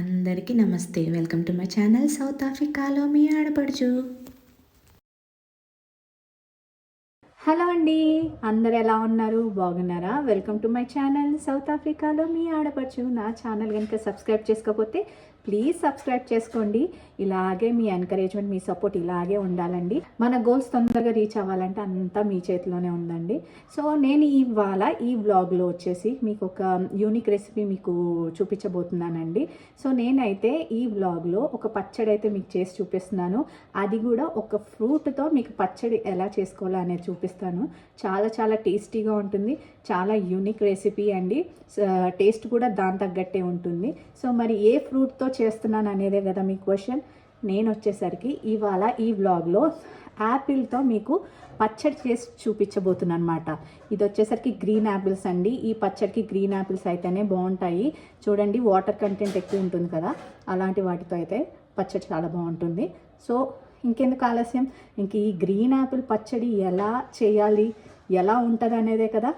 అందరికీ నమస్తే. Welcome to my channel south ఆఫ్రికాలో మీ ఆడపడుచు. హలో అండి. అందరు ఎలా ఉన్నారు? బాగున్నారా? Welcome to my channel south ఆఫ్రికాలో మీ ఆడపడుచు. నా ఛానల్ కనుక సబ్స్క్రైబ్ చేసుకోకపోతే ప్లీజ్ సబ్స్క్రైబ్ చేసుకోండి. ఇలాగే మీ ఎంకరేజ్మెంట్ మీ సపోర్ట్ ఇలాగే ఉండాలండి. మన గోల్స్ తొందరగా రీచ్ అవ్వాలంటే అంతా మీ చేతిలోనే ఉందండి. సో నేను ఇవాళ ఈ వ్లాగ్లో వచ్చేసి మీకు ఒక యూనిక్ రెసిపీ మీకు చూపించబోతున్నానండి. సో నేనైతే ఈ వ్లాగ్లో ఒక పచ్చడి అయితే మీకు చేసి చూపిస్తున్నాను. అది కూడా ఒక ఫ్రూట్తో మీకు పచ్చడి ఎలా చేసుకోవాలో అనేది చూపిస్తాను. చాలా చాలా టేస్టీగా ఉంటుంది. చాలా యూనిక్ రెసిపీ అండి. టేస్ట్ కూడా దాని తగ్గట్టే ఉంటుంది. సో మరి ఏ ఫ్రూట్తో చేస్తున్నాను అనేదే కదా మీ క్వశ్చన్ నేను వచ్చేసరికి ఇవాళ ఈ వ్లాగ్లో యాపిల్తో మీకు పచ్చడి చేసి చూపించబోతున్నాను అనమాట ఇది వచ్చేసరికి గ్రీన్ యాపిల్స్ అండి. ఈ పచ్చడికి గ్రీన్ యాపిల్స్ అయితేనే బాగుంటాయి. చూడండి వాటర్ కంటెంట్ ఎక్కువ ఉంటుంది కదా. అలాంటి వాటితో అయితే పచ్చడి చాలా బాగుంటుంది. సో ఇంకెందుకు ఆలస్యం? ఇంక ఈ గ్రీన్ యాపిల్ పచ్చడి ఎలా చేయాలి? ఎలా ఉంటుంది అనేదే కదా.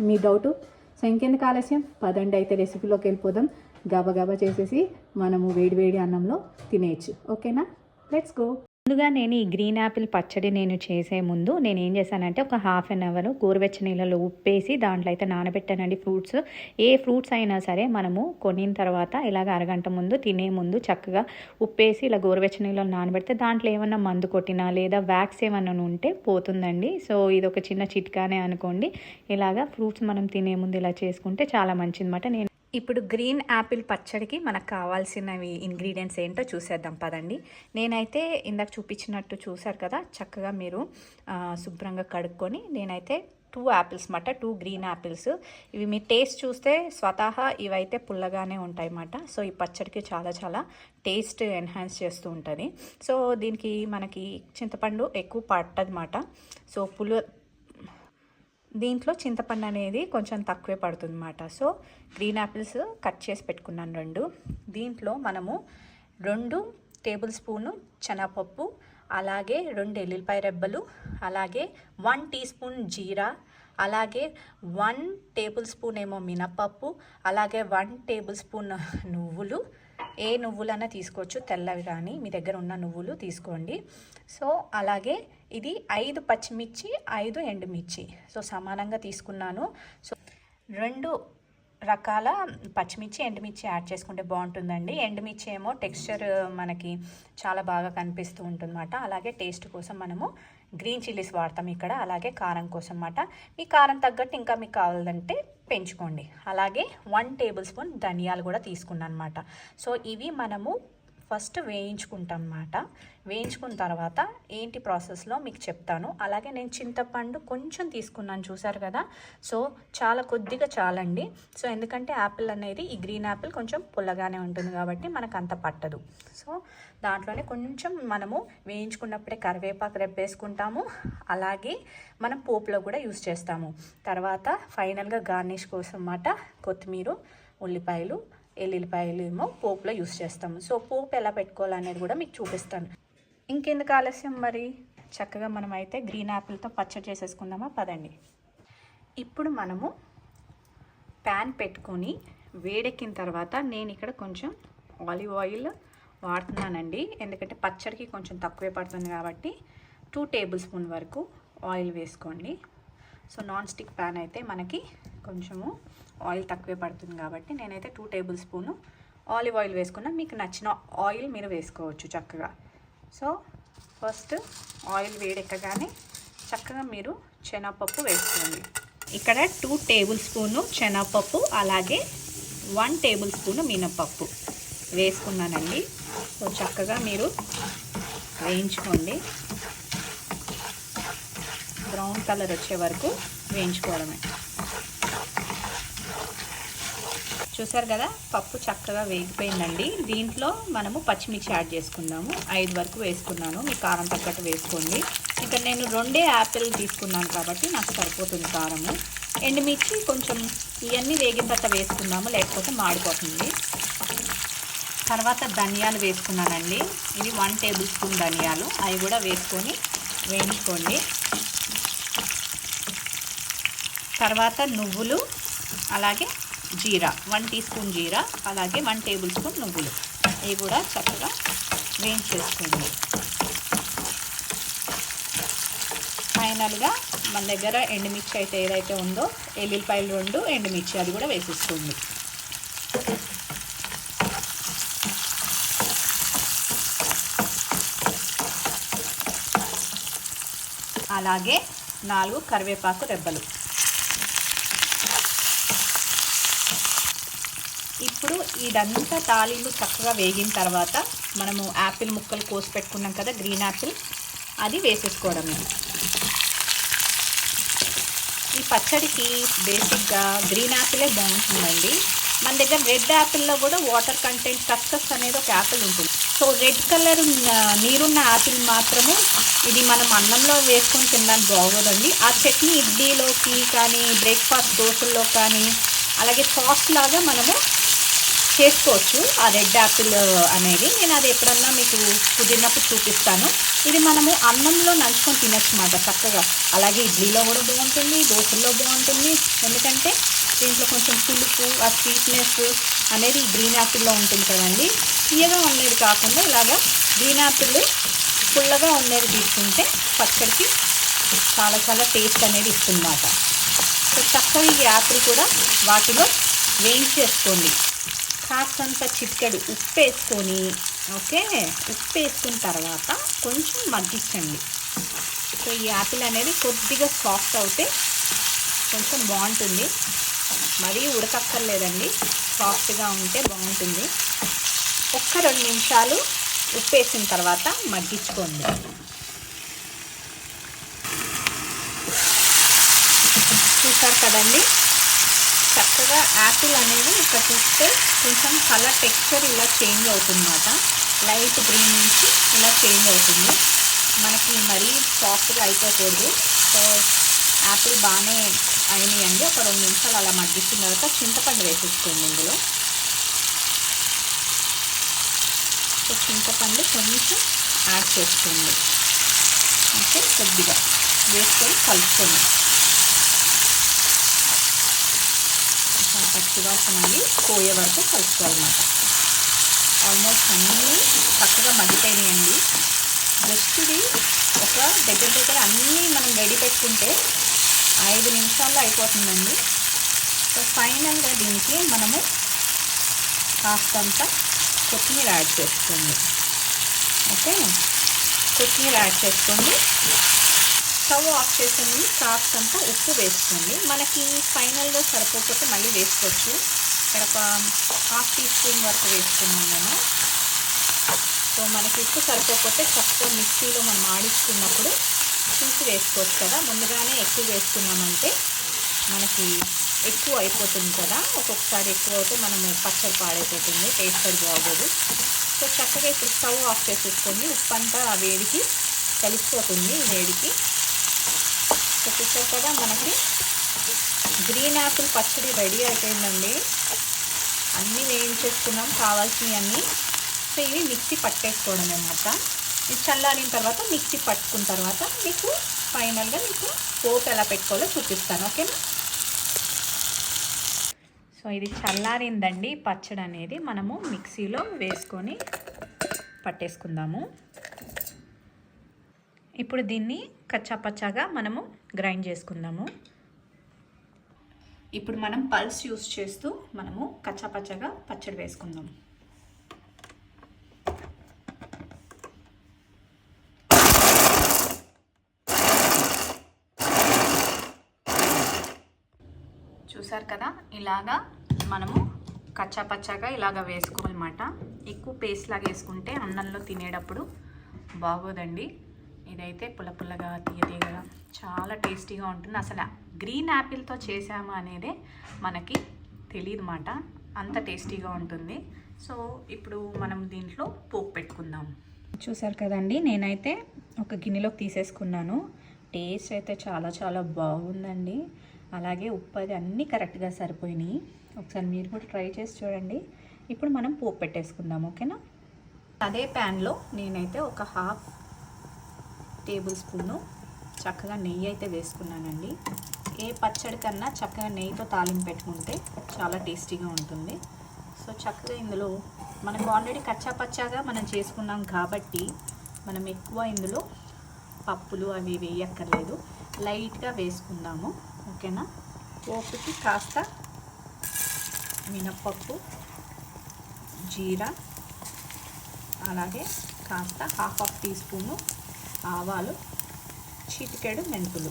మీ డౌటు? సో ఇంకెందుకు ఆలస్యం పదండి అయితే రెసిపీలోకి వెళ్ళిపోదాం. గబగబా చేసేసి మనము వేడి వేడి అన్నంలో తినేయచ్చు. ఓకేనా? లెట్స్ గో ముందుగా నేను ఈ గ్రీన్ యాపిల్ పచ్చడి నేను చేసే ముందు నేను ఏం చేశానంటే ఒక హాఫ్ అన్ అవర్ గోరువెచ్చ నీళ్ళలో ఉప్పేసి దాంట్లో అయితే నానబెట్టానండి ఫ్రూట్స్. ఏ ఫ్రూట్స్ అయినా సరే మనము కొనిన తర్వాత ఇలాగ అరగంట ముందు తినే ముందు చక్కగా ఉప్పేసి ఇలా గోరువెచ్చ నీళ్ళలో నానబెడితే దాంట్లో ఏమన్నా మందు కొట్టినా లేదా వ్యాక్స్ ఏమన్నా ఉంటే పోతుందండి. సో ఇది ఒక చిన్న చిట్కానే అనుకోండి. ఇలాగా ఫ్రూట్స్ మనం తినే ముందు ఇలా చేసుకుంటే చాలా మంచిదన్నమాట. నేను ఇప్పుడు గ్రీన్ యాపిల్ పచ్చడికి మనకు కావాల్సినవి ఇంగ్రీడియంట్స్ ఏంటో చూసేద్దాం పదండి. నేనైతే ఇందాక చూపించినట్టు చూసారు కదా చక్కగా మీరు శుభ్రంగా కడుక్కొని నేనైతే టూ యాపిల్స్ మాట టూ గ్రీన్ యాపిల్స్. ఇవి మీ టేస్ట్ చూస్తే స్వతహా ఇవైతే పుల్లగానే ఉంటాయి అన్నమాట సో ఈ పచ్చడికి చాలా చాలా టేస్ట్ ఎన్హాన్స్ చేస్తూ ఉంటుంది. సో దీనికి మనకి చింతపండు ఎక్కువ పట్టదన్నమాట. సో పుల్ల దీంట్లో చింతపండు అనేది కొంచెం తక్కువే పడుతుంది అన్నమాట సో గ్రీన్ యాపిల్స్ కట్ చేసి పెట్టుకున్నాను రెండు. దీంట్లో మనము రెండు టేబుల్ స్పూను శనగపప్పు అలాగే రెండు ఎల్లుల్లిపాయ రెబ్బలు అలాగే వన్ టీ స్పూన్ జీరా అలాగే వన్ టేబుల్ స్పూన్ ఏమో మినపప్పు అలాగే వన్ టేబుల్ స్పూన్ నువ్వులు. ఏ నువ్వులైనా తీసుకోవచ్చు తెల్లవి కానీ మీ దగ్గర ఉన్న నువ్వులు తీసుకోండి. సో అలాగే ఇది ఐదు పచ్చిమిర్చి ఐదు ఎండుమిర్చి. సో సమానంగా తీసుకున్నాను. సో రెండు రకాల పచ్చిమిర్చి ఎండుమిర్చి యాడ్ చేసుకుంటే బాగుంటుందండి. ఎండుమిర్చి ఏమో టెక్స్చర్ మనకి చాలా బాగా కనిపిస్తూ ఉంటుందన్నమాట. అలాగే టేస్ట్ కోసం మనము గ్రీన్ చిల్లీస్ వాడతాం ఇక్కడ. అలాగే కారం కోసం అన్నమాట. మీ కారం తగ్గట్టు ఇంకా మీకు కావాలంటే పెంచుకోండి. అలాగే వన్ టేబుల్ స్పూన్ ధనియాలు కూడా తీసుకున్నాను అనమాట సో ఇవి మనము ఫస్ట్ వేయించుకుంటాం అన్నమాట వేయించుకున్న తర్వాత ఏంటి ప్రాసెస్లో మీకు చెప్తాను. అలాగే నేను చింతపండు కొంచెం తీసుకున్నాను చూసారు కదా. సో చాలా కొద్దిగా చాలండి. సో ఎందుకంటే యాపిల్ అనేది ఈ గ్రీన్ యాపిల్ కొంచెం పుల్లగానే ఉంటుంది కాబట్టి మనకు అంత పట్టదు. సో దాంట్లోనే కొంచెం మనము వేయించుకున్నప్పుడే కరివేపాకు రెప్పేసుకుంటాము. అలాగే మనం పోపులో కూడా యూస్ చేస్తాము. తర్వాత ఫైనల్గా గార్నిష్ కోసం అన్నమాట కొత్తిమీర ఉల్లిపాయలు ఎల్లిపాయలు ఏమో పోపులో యూస్ చేస్తాము. సో పోపు ఎలా పెట్టుకోవాలనేది కూడా మీకు చూపిస్తాను. ఇంకెందుకు ఆలస్యం మరి? చక్కగా మనం అయితే గ్రీన్ యాపిల్తో పచ్చడి చేసేసుకుందామా? పదండి. ఇప్పుడు మనము ప్యాన్ పెట్టుకొని వేడెక్కిన తర్వాత నేను ఇక్కడ కొంచెం ఆలివ్ ఆయిల్ వాడుతున్నానండి. ఎందుకంటే పచ్చడికి కొంచెం తక్కువే పడుతుంది కాబట్టి టూ టేబుల్ స్పూన్ వరకు ఆయిల్ వేసుకోండి. సో నాన్ స్టిక్ ప్యాన్ అయితే మనకి కొంచెము ఆయిల్ తక్కువే పడుతుంది కాబట్టి నేనైతే two tablespoon olive oil వేసుకున్నా. మీకు నచ్చిన ఆయిల్ మీరు వేసుకోవచ్చు చక్కగా. సో ఫస్ట్ ఆయిల్ వేడెక్కగానే చక్కగా మీరు శనగపప్పు వేసుకోండి. ఇక్కడ టూ టేబుల్ స్పూను శనగపప్పు అలాగే వన్ టేబుల్ స్పూను మినపప్పు వేసుకున్నానండి. సో చక్కగా మీరు వేయించుకోండి. బ్రౌన్ కలర్ వచ్చే వరకు వేయించుకోవడమే. చూసారు కదా? పప్పు చక్కగా వేగిపోయిందండి. దీంట్లో మనము పచ్చిమిర్చి యాడ్ చేసుకుందాము. ఐదు వరకు వేసుకున్నాను. మీ కారం తగ్గట్టు వేసుకోండి. ఇక్కడ నేను రెండే యాపిల్ తీసుకున్నాను కాబట్టి నాకు సరిపోతుంది కారము. ఎండుమిర్చి కొంచెం ఇవన్నీ వేగిన తర్వాత వేసుకుందాము. లేకపోతే మాడిపోతుంది. తర్వాత ధనియాలు వేసుకున్నానండి. ఇది వన్ టేబుల్ స్పూన్ ధనియాలు. అవి కూడా వేసుకొని వేయించుకోండి. తర్వాత నువ్వులు అలాగే జీరా వన్ టీ స్పూన్ జీరా అలాగే వన్ టేబుల్ స్పూన్ నువ్వులు. ఇవి కూడా చక్కగా వేయించేసుకోండి. ఫైనల్గా మన దగ్గర ఎండుమిర్చి అయితే ఏదైతే ఉందో ఎల్లిపాయలు రెండు ఎండుమిర్చి అది కూడా వేసేసుకోండి. అలాగే నాలుగు కరివేపాకు రెబ్బలు. ఇప్పుడు ఇదంతా తాలింపు చక్కగా వేగిన తర్వాత మనము యాపిల్ ముక్కలు కోసి పెట్టుకున్నాం కదా గ్రీన్ యాపిల్ అది వేసేసుకోవడమే. ఈ పచ్చడికి బేసిక్గా గ్రీన్ యాపిలే బాగుంటుందండి. మన దగ్గర రెడ్ యాపిల్లో కూడా వాటర్ కంటెంట్ కస్కస్ అనేది ఒక యాపిల్ ఉంటుంది. సో రెడ్ కలర్ నీరున్న యాపిల్ మాత్రము ఇది మనం అన్నంలో వేసుకొని తినడానికి బాగోదండి. ఆ చట్నీ ఇడ్లీలోకి కానీ బ్రేక్ఫాస్ట్ దోశల్లో కానీ అలాగే సాస్ లాగా మనము చేసుకోవచ్చు. ఆ రెడ్ యాపిల్ అనేది నేను అది ఎప్పుడన్నా మీకు కుదిరినప్పుడు చూపిస్తాను. ఇది మనము అన్నంలో నంచుకొని తినచ్చు అన్నమాట చక్కగా. అలాగే ఇడ్లీలో కూడా బాగుంటుంది దోశల్లో బాగుంటుంది. ఎందుకంటే దీంట్లో కొంచెం పులుపు ఆ స్వీట్నెస్ అనేది గ్రీన్ యాపిల్లో ఉంటుంది కదండి. తీయగా ఉండేది కాకుండా ఇలాగా గ్రీన్ యాపిల్ పుల్లగా ఉండేది తీసుకుంటే పచ్చడికి చాలా చాలా టేస్ట్ అనేది ఇస్తుందన్నమాట. సో చక్కగా ఈ యాపిల్ కూడా వాటిలో వేయించేసుకోండి. కాస్తంత చిటికెడు ఉప్పు వేసుకొని ఓకే? ఉప్పు వేసుకున్న తర్వాత కొంచెం మగ్గించండి. సో ఈ యాపిల్ అనేది కొద్దిగా సాఫ్ట్ అవుతే కొంచెం బాగుంటుంది. మరీ ఉడకక్కర్లేదండి. సాఫ్ట్గా ఉంటే బాగుంటుంది. ఒక్క రెండు నిమిషాలు ఉప్పు వేసిన తర్వాత మగ్గించుకోండి. చూసారు కదండి? చక్కగా యాపిల్ అనేది ఇక్కడ చూస్తే కొంచెం కలర్ టెక్స్చర్ ఇలా చేంజ్ అవుతుందన్నమాట. లైట్ గ్రీన్ నుంచి ఇలా చేంజ్ అవుతుంది. మనకి మరీ సాఫ్ట్గా అయిపోకూడదు. సో యాపిల్ బాగానే అయినాయండి ఒక రెండు నిమిషాలు అలా మగ్గించిన తర్వాత చింతపండు వేసేసుకోండి ఇందులో. సో చింతపండు కొంచెం యాడ్ చేసుకోండి. ఓకే కొద్దిగా వేసుకొని కలుపుకోండి. పచ్చివాసన అవి పోయే వరకు కలుపుకోవాలన్నమాట ఆల్మోస్ట్ అన్నీ చక్కగా మగ్గిపోయినాయండి. జస్ట్ ఇది ఒక దగ్గర దగ్గర అన్నీ మనం రెడీ పెట్టుకుంటే ఐదు నిమిషాల్లో అయిపోతుందండి. సో ఫైనల్గా దీనికి మనము కాస్తంత కొత్తిమీర యాడ్ చేసుకోండి. ఓకే కొత్తిమీర యాడ్ చేసుకోండి స్టవ్ ఆఫ్ చేసింది కాస్తంత ఉప్పు వేసుకోండి. మనకి ఫైనల్గా సరిపోకపోతే మళ్ళీ వేసుకోవచ్చు. ఇక్కడ ఒక హాఫ్ టీ స్పూన్ వరకు వేసుకున్నాను నేను. సో మనకి ఉప్పు సరిపోకపోతే చక్కగా మిక్సీలో మనం ఆడించుకున్నప్పుడు చూసి వేసుకోవచ్చు కదా. ముందుగానే ఎక్కువ వేసుకున్నామంటే మనకి ఎక్కువ అయిపోతుంది కదా. ఒక్కొక్కసారి ఎక్కువ అయితే మనము పచ్చడి పాడైపోతుంది టేస్ట్ అది బాగోదు. సో చక్కగా ఇప్పుడు స్టవ్ ఆఫ్ చేసేసుకోండి. ఉప్పు అంతా ఆ వేడికి కలిసిపోతుంది వేడికి. సో చూసారు కదా మనకి గ్రీన్ యాపిల్ పచ్చడి రెడీ అయిపోయిందండి. అన్నీ వేయించేసుకున్నాం కావాల్సినవి అన్నీ. సో ఇవి మిక్సీ పట్టేసుకోవడం అనమాట. ఇది చల్లారిన తర్వాత మిక్సీ పట్టుకున్న తర్వాత మీకు ఫైనల్గా మీకు పోపు ఎలా పెట్టుకోవాలో చూపిస్తాను ఓకేనా? సో ఇది చల్లారిందండి. పచ్చడి అనేది మనము మిక్సీలో వేసుకొని పట్టేసుకుందాము. ఇప్పుడు దీన్ని కచ్చాపచ్చాగా మనము గ్రైండ్ చేసుకుందాము. ఇప్పుడు మనం పల్స్ యూస్ చేస్తూ మనము కచ్చాపచ్చాగా పచ్చడి వేసుకుందాం. చూసారు కదా? ఇలాగా మనము కచ్చా పచ్చాగా ఇలాగ వేసుకోవాలన్నమాట. ఎక్కువ పేస్ట్ లాగా వేసుకుంటే అన్నంలో తినేటప్పుడు బాగోదండి. ఇదైతే పుల్ల పుల్లగా తీయ తీయగా చాలా టేస్టీగా ఉంటుంది. అసలు గ్రీన్ యాపిల్తో చేసాము అనేదే మనకి తెలియదు మాట అంత టేస్టీగా ఉంటుంది. సో ఇప్పుడు మనం దీంట్లో పోపు పెట్టుకుందాం. చూసారు కదండి నేనైతే ఒక గిన్నెలోకి తీసేసుకున్నాను. టేస్ట్ అయితే చాలా చాలా బాగుందండి. అలాగే ఉప్పు అది అన్నీ కరెక్ట్గా సరిపోయినాయి. ఒకసారి మీరు కూడా ట్రై చేసి చూడండి. ఇప్పుడు మనం పోపు పెట్టేసుకుందాం ఓకేనా? అదే ప్యాన్లో నేనైతే ఒక హాఫ్ టేబుల్ స్పూను చక్కగా నెయ్యి అయితే వేసుకున్నానండి. ఏ పచ్చడి కన్నా చక్కగా నెయ్యితో తాలింపు పెట్టుకుంటే చాలా టేస్టీగా ఉంటుంది. సో చక్కగా ఇందులో మనకు ఆల్రెడీ కచ్చా పచ్చాగా మనం చేసుకున్నాం కాబట్టి మనం ఎక్కువ ఇందులో పప్పులు అవి వేయక్కర్లేదు. లైట్గా వేసుకుందాము. ఓకేనా? పోపుకి కాస్త మినప్పప్పు జీరా అలాగే కాస్త హాఫ్ హాఫ్ టీ స్పూను ఆవాలు చిటికెడు మెంతులు.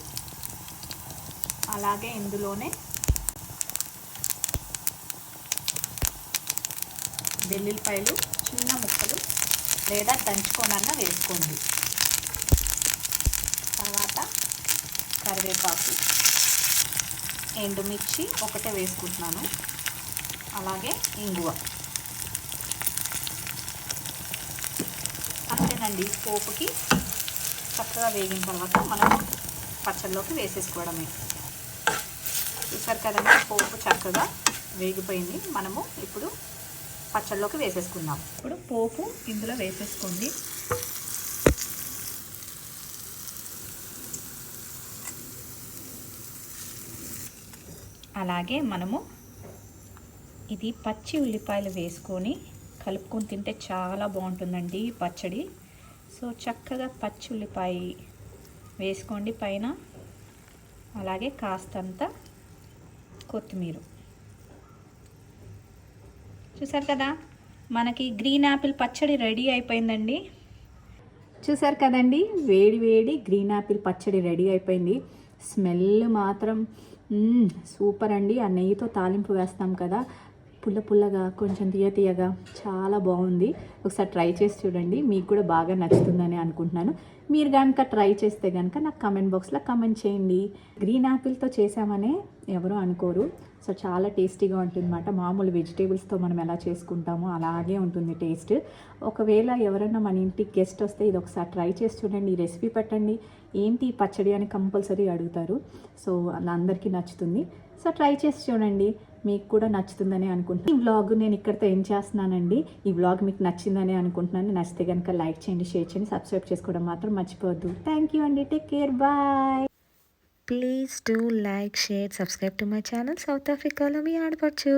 అలాగే ఇందులోనే వెల్లుల్లిపాయలు చిన్న ముక్కలు లేదా దంచుకోనన్నా వేసుకోండి. తర్వాత కరివేపాకు ఎండుమిర్చి ఒకటే వేసుకుంటున్నాను. అలాగే ఇంగువ. అంతేనండి పోపుకి చక్కగా వేగిన తర్వాత మనం పచ్చళ్ళలోకి వేసేసుకోవడమే. చూసారు కదండి పోపు చక్కగా వేగిపోయింది. మనము ఇప్పుడు పచ్చళ్ళలోకి వేసేసుకుందాం. ఇప్పుడు పోపు ఇందులో వేసేసుకోండి. అలాగే మనము ఇది పచ్చి ఉల్లిపాయలు వేసుకొని కలుపుకొని తింటే చాలా బాగుంటుందండి ఈ పచ్చడి. సో చక్కగా పచ్చి ఉల్లిపాయ వేసుకోండి పైన. అలాగే కాస్తంత కొత్తిమీర. చూసారు కదా? మనకి గ్రీన్ యాపిల్ పచ్చడి రెడీ అయిపోయిందండి. చూసారు కదండి? వేడి వేడి గ్రీన్ యాపిల్ పచ్చడి రెడీ అయిపోయింది. స్మెల్ మాత్రం సూపర్ అండి. ఆ నెయ్యితో తాలింపు వేస్తాం కదా. పుల్ల పుల్లగా కొంచెం తీయ తీయగా చాలా బాగుంది. ఒకసారి ట్రై చేసి చూడండి. మీకు కూడా బాగా నచ్చుతుందని అనుకుంటున్నాను. మీరు కనుక ట్రై చేస్తే కనుక నాకు కమెంట్ బాక్స్లో కమెంట్ చేయండి. గ్రీన్ యాపిల్తో చేసామనే ఎవరు అనుకోరు. సో చాలా టేస్టీగా ఉంటుందన్నమాట. మామూలు వెజిటేబుల్స్తో మనం ఎలా చేసుకుంటామో అలాగే ఉంటుంది టేస్ట్ ఒకవేళ ఎవరైనా మన ఇంటికి గెస్ట్ వస్తే ఇది ఒకసారి ట్రై చేసి చూడండి. ఈ రెసిపీ పెట్టండి. ఏంటి పచ్చడి అని కంపల్సరీ అడుగుతారు. సో అలా అందరికీ నచ్చుతుంది. సో ట్రై చేసి చూడండి. మీకు కూడా నచ్చుతుందని అనుకుంటున్నాను. ఈ వ్లాగ్ నేను ఇక్కడితో ఏం చేస్తున్నానండి. ఈ వ్లాగ్ మీకు నచ్చిందని అనుకుంటున్నాను. నచ్చితే కనుక లైక్ చేయండి షేర్ చేయండి సబ్స్క్రైబ్ చేసుకోవడం మాత్రం మర్చిపోవద్దు. థ్యాంక్ యూ అండి. Take care bye please do like share subscribe to my channel south ఆఫ్రికాలో మీ ఆడపడుచు